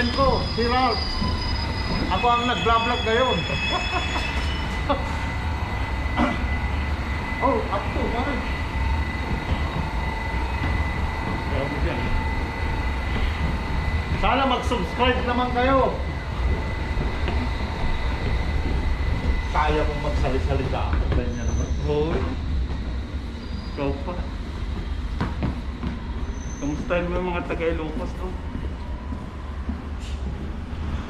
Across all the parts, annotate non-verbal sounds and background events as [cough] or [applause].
friend ko, si Ralph. Ako ang nag-vlog ngayon. [laughs] oh, up to, pare. Sana mag-subscribe naman kayo. Kaya kong magsali-salita. Ganyan naman. Hoy. Ikaw pa. Kamusta mo yung mga taga-Ilocos to?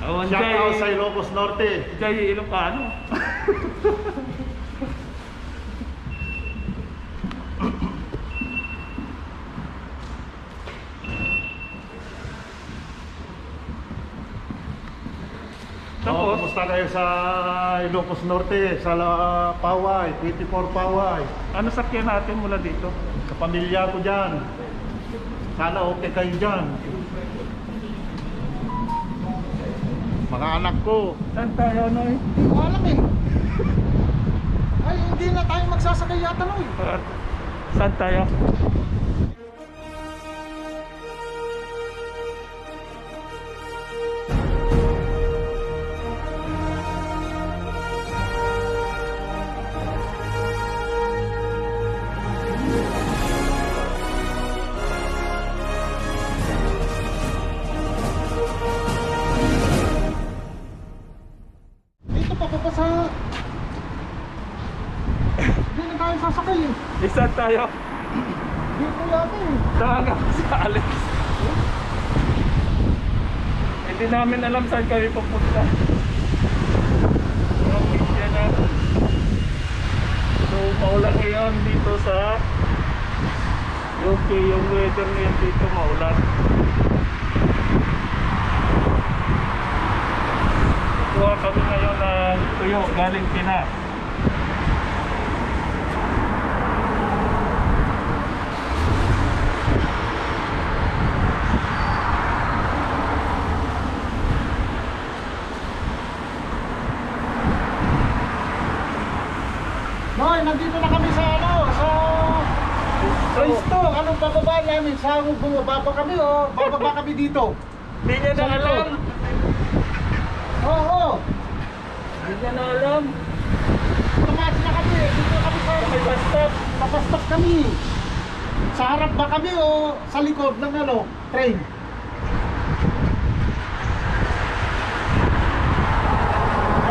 Awan Shout out sa. Ilocos Norte. Kay Ilocano. [laughs] Oh, Tapos, kumusta kayo sa Ilocos Norte, sa La- Paway, 24 Paway, ano sakyan natin mula dito? sa pamilya ko dyan. Sana okay kayo dyan. Mga anak ko. Saan tayo, Noy? Hindi ko alam eh. [laughs] Ay, hindi na tayo magsasakay yata no. Par- Saan tayo? Tayo? Dito yata eh. Tawagan ko si Alex. Hindi namin alam saan kami pupunta. Okay, yan na. So, maulan ngayon dito sa UK. Yung weather ngayon dito maulan. Kuha kami ngayon ng tuyo galing Pinas. Noy, nandito na kami sa ano, sa... Place to, anong bababa namin? Sa bumaba kami o bababa kami dito? Hindi niya na alam. Oo, oo. Hindi niya na alam. Tumaas na kami. Dito kami sa... May bus stop. Papastok kami. Sa harap ba kami o sa likod ng ano, train?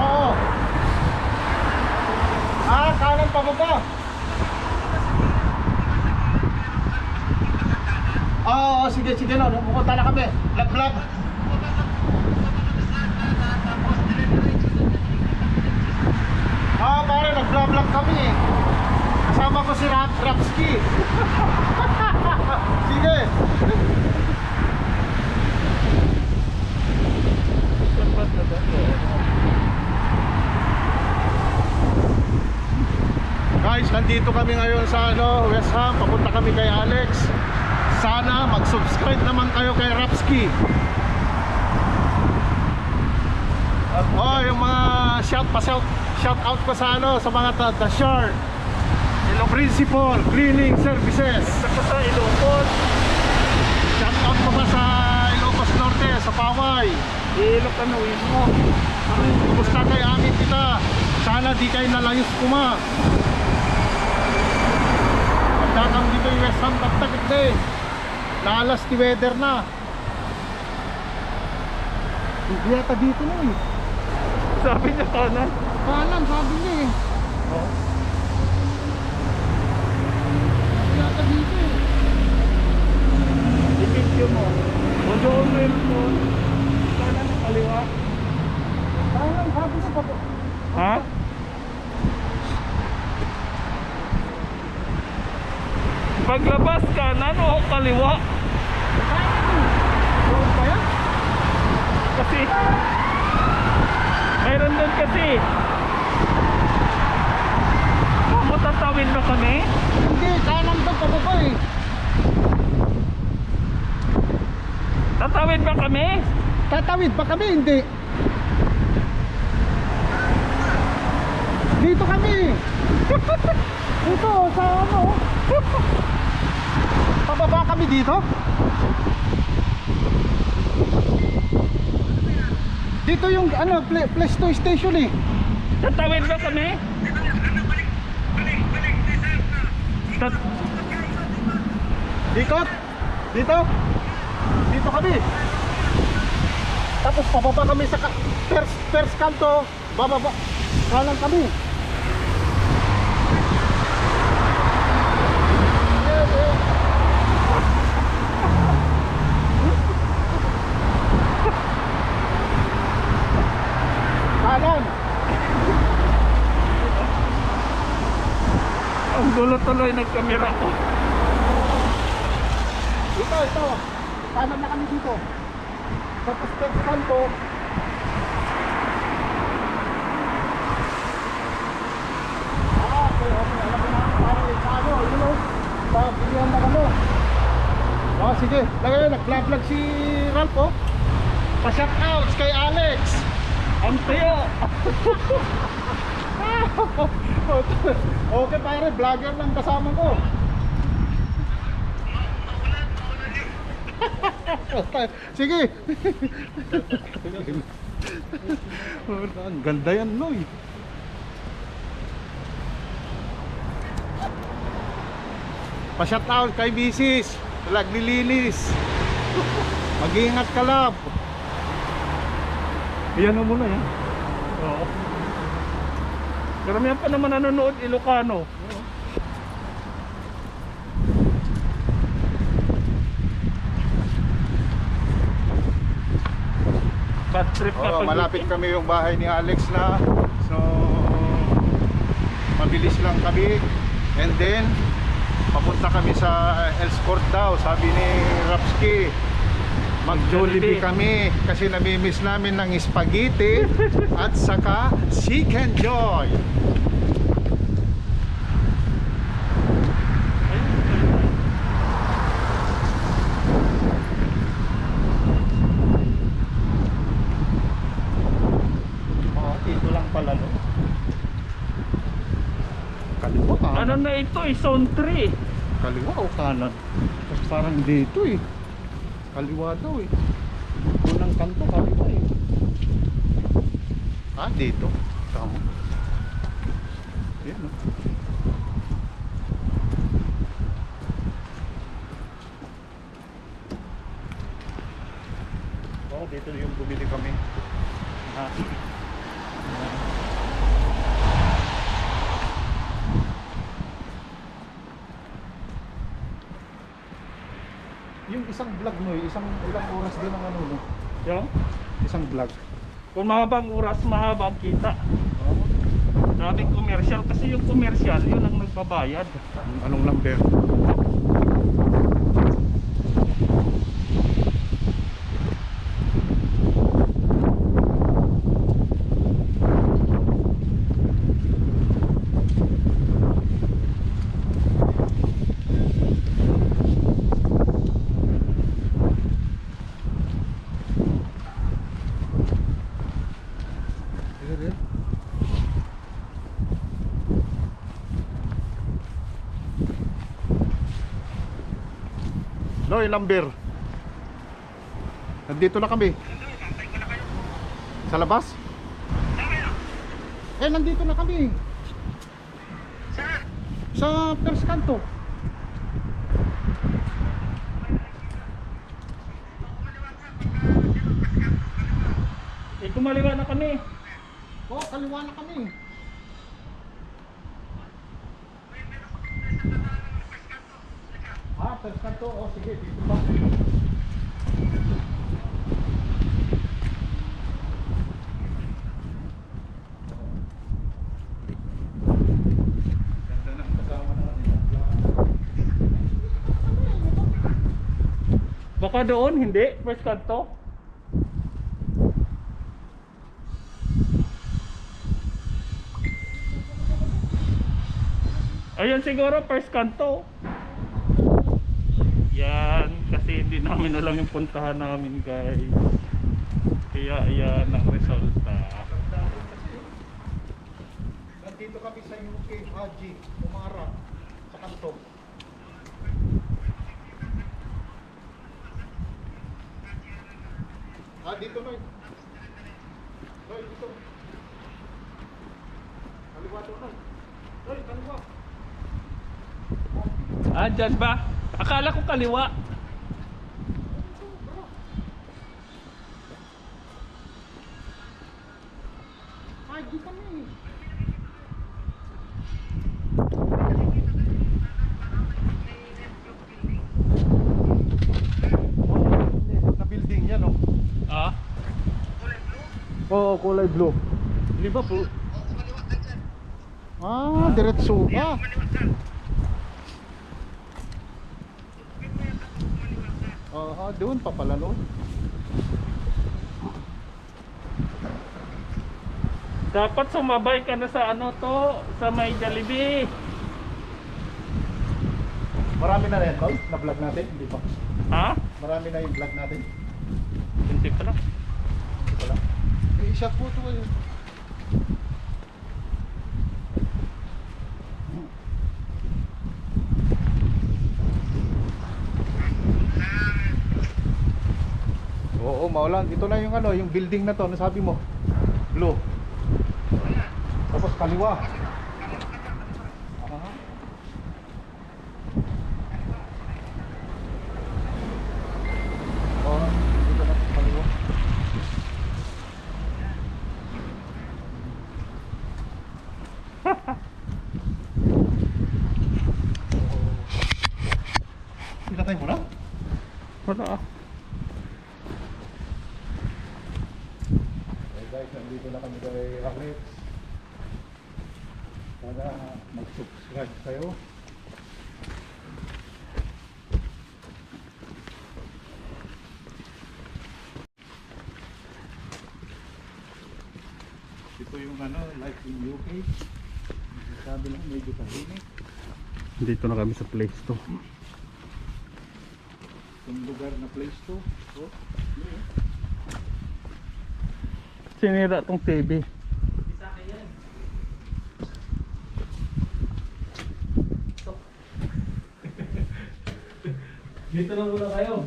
Oo. Kanan pababa. Oo, sige, sige no. Pupunta na kami. Lag-lag. Ah, pare, nag-vlog kami eh. Kasama ko si Rap Rapski. [laughs] Sige. Saan ba ito? Guys, nandito kami ngayon sa ano, West Ham. Papunta kami kay Alex. Sana mag-subscribe naman kayo kay Rapski. Oh, yung mga shout pa shout, shout out ko sa ano, sa mga ta- the Shark. Hello Principal Cleaning Services. Sa Ilocos. Shout out ko pa sa Ilocos Norte, sa Paway. Ilocanuin mo. Kumusta kay amin kita? Sana di kayo nalayos kuma. Pagkakam dito yung West Ham tagtagit na eh. Nalas ti weather na. Hindi yata dito na eh. Sabi niya kanan. Kanan, sabi niya eh. Hindi yata dito eh. I-video mo. Doon mo yung phone. Kanan na kaliwa. Kanan, sabi niya pa Ha? Paglabas kanan o kaliwa. Kasi mayroon doon kasi. Matatawin ba kami? Hindi, kanan daw pababa eh. Tatawid ba kami? Tatawid pa kami, hindi. Dito kami. [laughs] Dito, sa ano. [laughs] Pababa kami dito. Dito yung ano, play, Play Station eh. Tatawid ba kami? Tat Dikot? Dito? Dito kami. Tapos pababa kami sa first, first kanto. Bababa. Kanan kami. Eh, eh. Kanan. ang gulo tuloy ng kamera ko. Ito, ito. Kanan na kami dito. Tapos first kanto. Ah, okay, okay. Alam mo na, kami. Oh, sige. Lagay, nag-vlog si Ralph, oh. Pa-shout out kay Alex. Ang tayo. [laughs] [laughs] okay pare, vlogger lang kasama ko. [laughs] Sige. [laughs] Ang ganda yan, Noy. Pa-shout out kay Bisis. Naglilinis. Mag-iingat ka lab. Yan mo muna yan. Oo. Karamihan pa naman nanonood Ilocano. Bad trip na Oh, pag- malapit kami yung bahay ni Alex na. So mabilis lang kami. And then papunta kami sa Elscourt daw, sabi ni Rapski. Mag-Jollibee Jollibee. kami kasi namimiss namin ng spaghetti at saka chicken joy. Oh, pala, no? Kaliwa ka. Ano na ito eh, zone 3. Kaliwa o kanan? Parang dito eh. Kaliwa daw eh. Unang kanto, kaliwa eh. Ah, dito. Tama. Yan oh. Oh, dito yung bumili kami. Ah. Yung isang vlog mo eh, isang ilang oras din ang ano no? Yung, Isang vlog. kung mahabang oras, mahaba ang kita. Maraming commercial kasi yung commercial, yun ang nagbabayad. Anong number? No, yung number. Nandito na kami. Sa labas? Eh, nandito na kami. Sa first kanto. Eh, kumaliwa na kami. Oh, kaliwa na kami. Ah, first kanto. Oh, sige, dito pa. Baka doon, hindi. First kanto. Ayun siguro, first kanto. Yan, kasi hindi namin alam yung puntahan namin guys. Kaya yan ang resulta. Nandito kami sa UK, Haji, Umara, sa kanto. Ah, dito na. Hoy, dito. Kaliwa doon. Hoy. Hoy, kaliwa. Ah, dyan ba? Akala ko kaliwa. Ay, di kami. Na building yan, oh. Ah, Oo, kulay blue. Di ba po? Ah, diretso ka. Oo, doon pa pala no. dapat sumabay ka na sa ano to, sa may Jollibee. Marami na rin, tol, na vlog natin, hindi pa. Ha? Marami na yung vlog natin. Hindi pa lang. Wala. Eh, shot po ito kayo. Oo, maulan. Ito na yung ano, yung building na to, ano sabi mo? Blue. Tapos kaliwa. Aha. Oh, dito na kaliwa. [laughs] Pinatay mo na? Wala ah. Guys, nandito na kami kay Alex. Sana mag-subscribe kayo. Ito yung ano, life in UK. Sabi lang medyo tahimik. Dito na kami sa place to. Yung lugar na place to. Oh. Sinira tong TV. Dito lang muna kayo.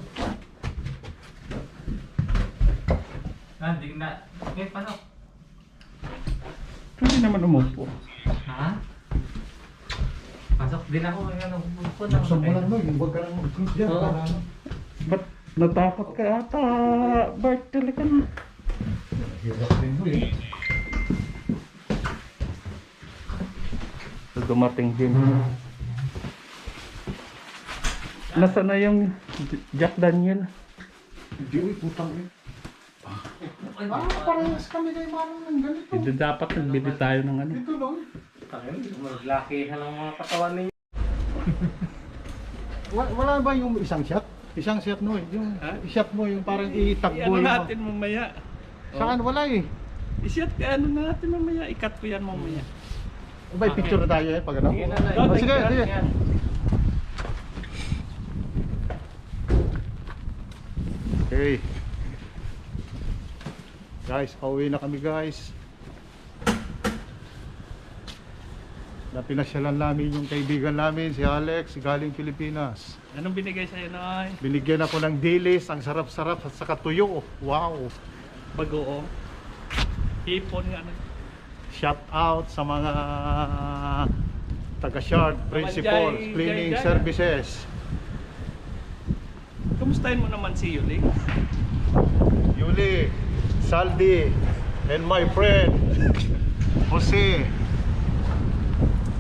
Ah, di na. Okay, pasok. Pwede naman umupo. Ha? Pasok din ako. Ano, pupo na. Buksan mo lang yung huwag ka lang mag-close dyan. Para Ba't natakot ka ata? Bart, talaga na. Hirap din mo eh. Dumating din. Nasaan na yung Jack Daniel? Hindi uy, putang eh. Ah, parehas kami kay Manong ng ganito. Hindi dapat nagbili tayo ng ano. Ito no. Maglaki ka ng mga katawan ninyo. [laughs] Wala, wala ba yung isang shot? Isang shot no eh. Yung shot mo yung parang itakbo I-ano yung... natin mamaya. Saan wala eh. I-shot ka ano natin mamaya. I-cut ko yan mamaya. May picture na tayo eh pag ano. Sige na. Oh, sige, sige. Okay. Guys, pauwi na kami guys. Napinasyalan namin yung kaibigan namin, si Alex, galing Pilipinas. Anong binigay sa'yo, Nay? Binigyan ako ng dilis, ang sarap-sarap at saka tuyo. Wow! Bagoong. Hipon nga na. Shout out sa mga taga-shard principals, Jai- cleaning Jai- Jai. services. Kumustahin mo naman si Yuli? Yuli, Saldi, and my friend, Jose.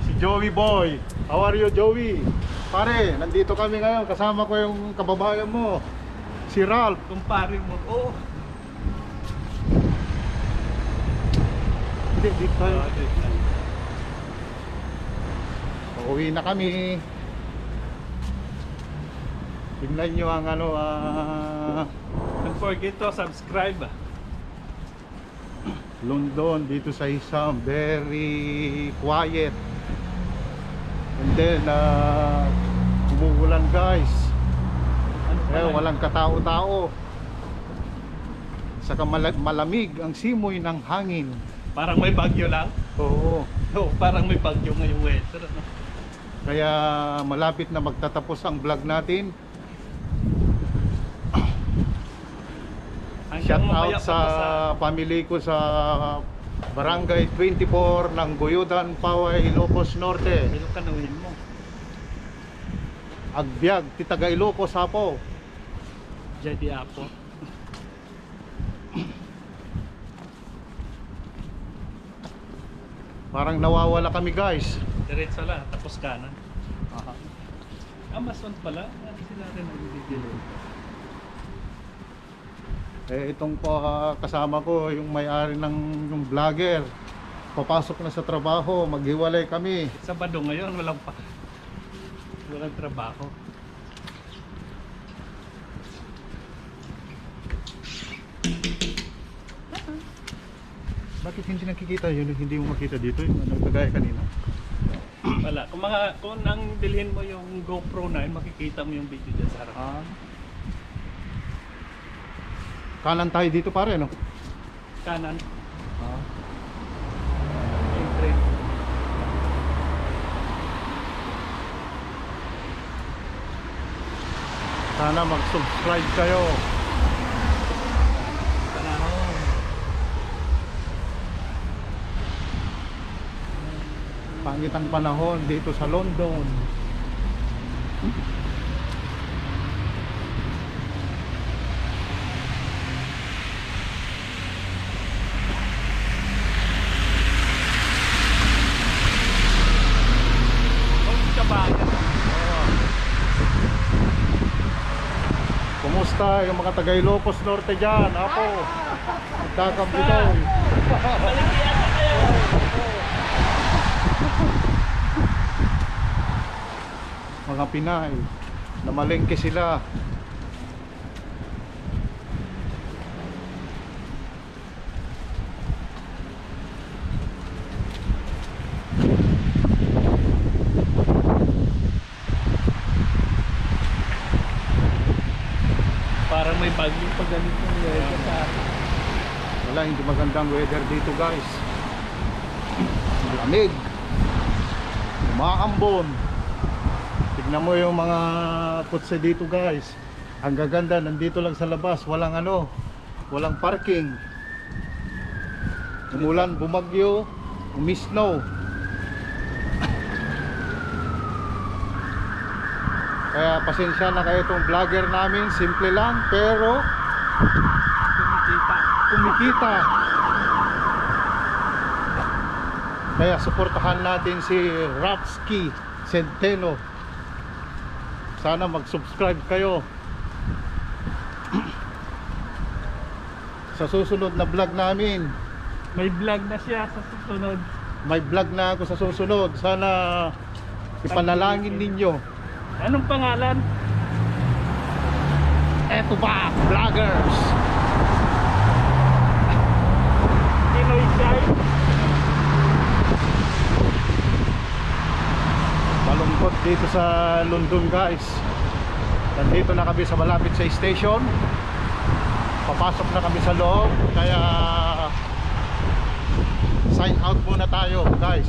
Si Joey Boy. How are you, Joey? Pare, nandito kami ngayon. Kasama ko yung kababayan mo, si Ralph. Kumpare mo. Oo. Hindi, dito tayo. Uuwi na kami. Tingnan nyo ang ano, ah, Don't forget to subscribe. London dito sa isang very quiet. And then uh, umuulan guys. Ano eh, walang katao-tao. Saka mala- malamig ang simoy ng hangin Parang may bagyo lang. oo [laughs] Oo, parang may bagyo ngayong weather. Ano? kaya malapit na magtatapos ang vlog natin Ang Shout out sa family ko sa Barangay 24 ng Guyudan, Paway, Ilocos Norte. Ilokanuhin mo. Agbyag, Titaga Ilocos, Apo. Jadi Apo. Parang nawawala kami guys. Diretso lang, tapos kanan. Amazon pala, hindi sila rin nag-deliver. Eh itong pa kasama ko, yung may-ari ng yung vlogger. Papasok na sa trabaho, maghiwalay kami. Sa Bado ngayon, walang pa. Walang trabaho. Bakit hindi nakikita yun? Hindi mo makita dito yung ano, kagaya kanina. Wala. Kung, mga, kung ang bilhin mo yung GoPro 9, makikita mo yung video dyan sa harap. Ah. Kanan tayo dito pare, no? Kanan, Ah. train. Sana mag-subscribe kayo. Panahon. Pangit ang panahon dito sa London. Kumusta yung mga taga Ilocos Norte dyan? Apo, nagkakambitaw. [laughs] mga Pinay, namalengke sila. Parang may bagyo pa ganito. weather sa. Wala, hindi magandang weather dito guys. Malamig. Umaambon. Tignan mo yung mga kutse dito guys. Ang gaganda, nandito lang sa labas. Walang ano, walang parking. Umulan, bumagyo, umisnow. Kaya pasensya na kayo itong vlogger namin. Simple lang, pero Kumikita. kumikita. Kaya suportahan natin si Rapski Centeno. Sana mag-subscribe kayo. Sa susunod na vlog namin, May vlog na siya sa susunod. may vlog na ako sa susunod. Sana ipanalangin ninyo. Anong pangalan? Eto ba, vloggers? Pinoy Shy? Dito sa London guys. Nandito na kami sa malapit sa station. Papasok na kami sa loob. Kaya sign out muna tayo guys.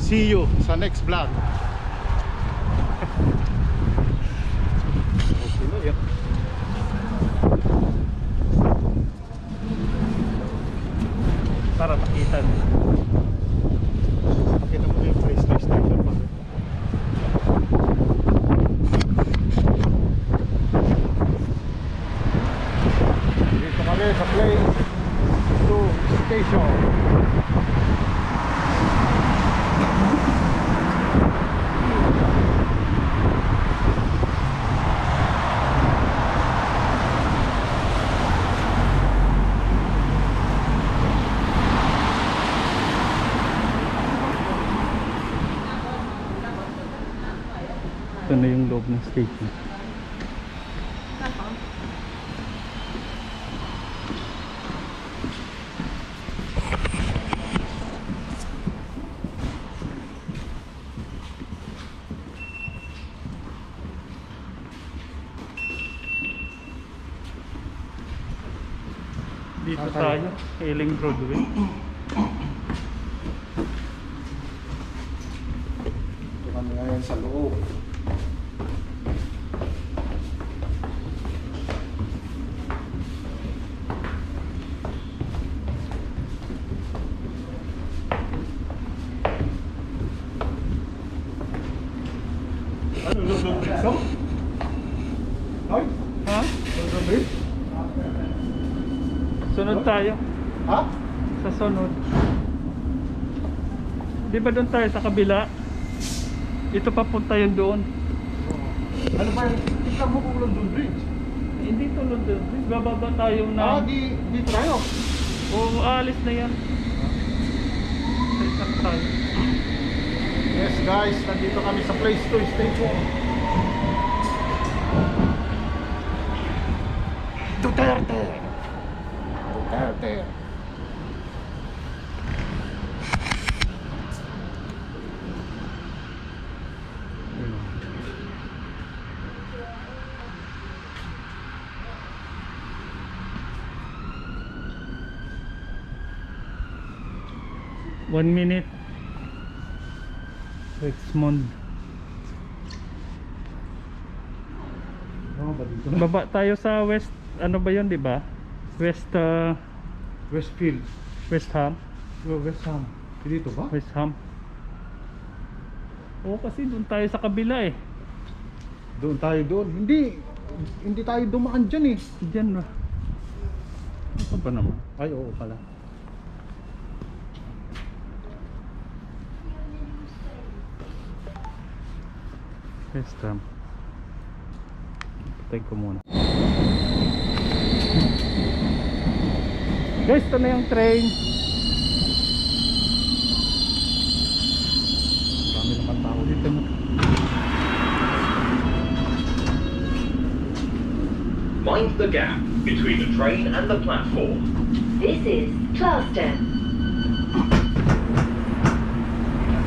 See you sa next vlog. [laughs] Para makita mo. Pakita mo yung place na station pa. Dito kami sa place to station. Ito na yung loob ng station. Dito Saan tayo? Ealing Broadway. Ito kami ngayon sa loob. Tayo. Ha? Sa sunod. Di ba doon tayo sa kabila? Ito papunta yun doon. Ano ba yung tignan mo kung London Bridge? Hindi to London. Bridge. Bababa tayo Ah, na. di, dito tayo. O aalis na yan. Sa isang tayo. Yes guys, nandito kami sa Place 2 Station. Duterte! Duterte! One minute. Richmond. Ba dito na? Baba tayo sa west, ano ba yun, di ba? West, uh, Westfield. West Ham. Oh, West Ham. Dito ba? West Ham. Oo, kasi doon tayo sa kabila eh. Doon tayo doon. Hindi, hindi tayo dumaan dyan eh. Diyan na. Ano ba naman? Ay, oo pala. West Ham. Patay ko muna. Guys, ito na yung train. Dami naman tao dito. Mind the gap between the train and the platform. This is Clarkston.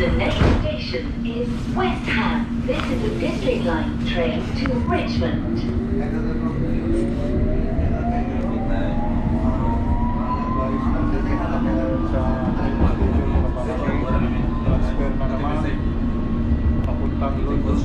The next station is West Ham. This is a District Line train to Richmond.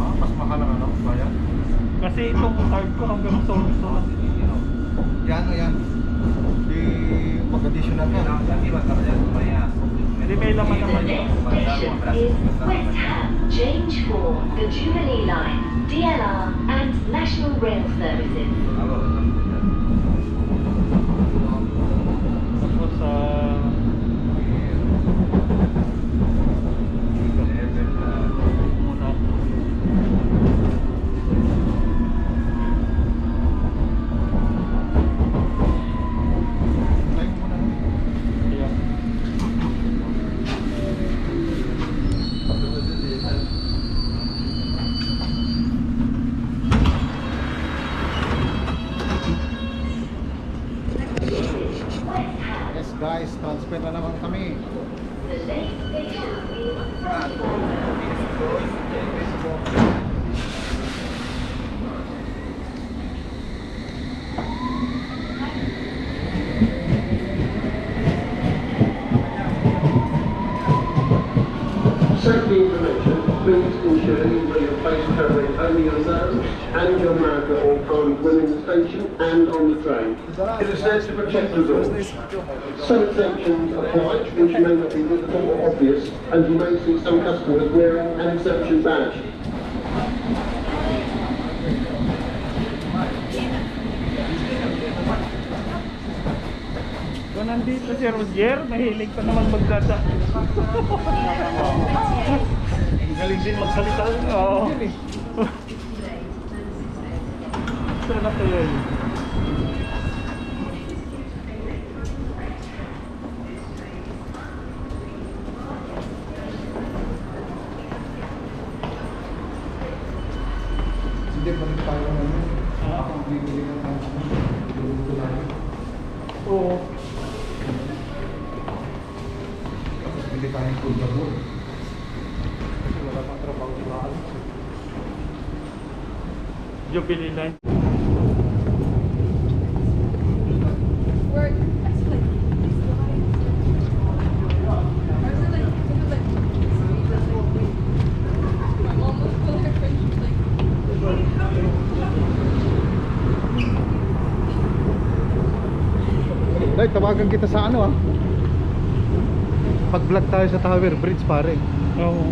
Ah, mas mahal ang ano, bayan. Kasi itong card ko hanggang Sunset lang. Yan o yan. Di mag-additional ka. Hindi may laman naman Ham. Change for the Jubilee Line, DLR, and National Rail Services. Tapos sa... muna. Please ensure you wear your face covering over your nose and your all times when the station and on the train. It is there to protect us all. Some exemptions apply which may not be visible or obvious and you may see some customers wearing an exemption badge. Nandito si Roger, mahilig pa naman magdada. [laughs] Ang galing din magsalita. Oo. Sana ko yun. Hindi pa rin tayo ng ano. Ah. Ang bibili ng ano. Luluto namin. Oo. Tapos bili tayong food na board. Kasi wala pang trabaho sa bahay. Jubilee line. Work. That's like, it's life. Tawagan kita sa ano ah. Pag-vlog tayo sa Tower Bridge pare. Oo.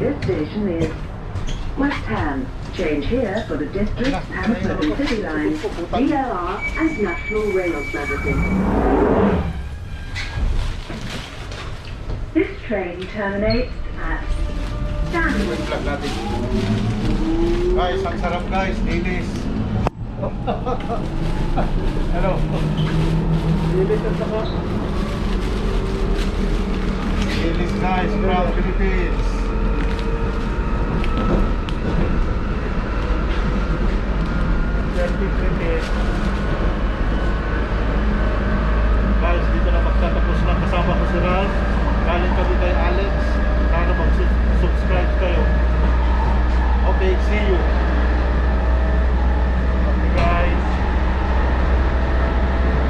This station is West Ham. Change here for the District, Hammersmith and City Line, DLR and National Rail Services. This train terminates at natin. Guys, ang sarap guys, Lilis. ano? Lilis at saka. Lilis guys, from Philippines. Guys, dito na magtatapos na kasama ko si Ralph. Galing kami kay Alex. Sana mag-subscribe kayo. Okay, see you. Okay guys.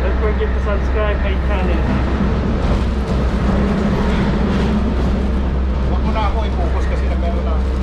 Don't forget to subscribe my channel. Huwag mo na ako i-focus kasi nagkaroon na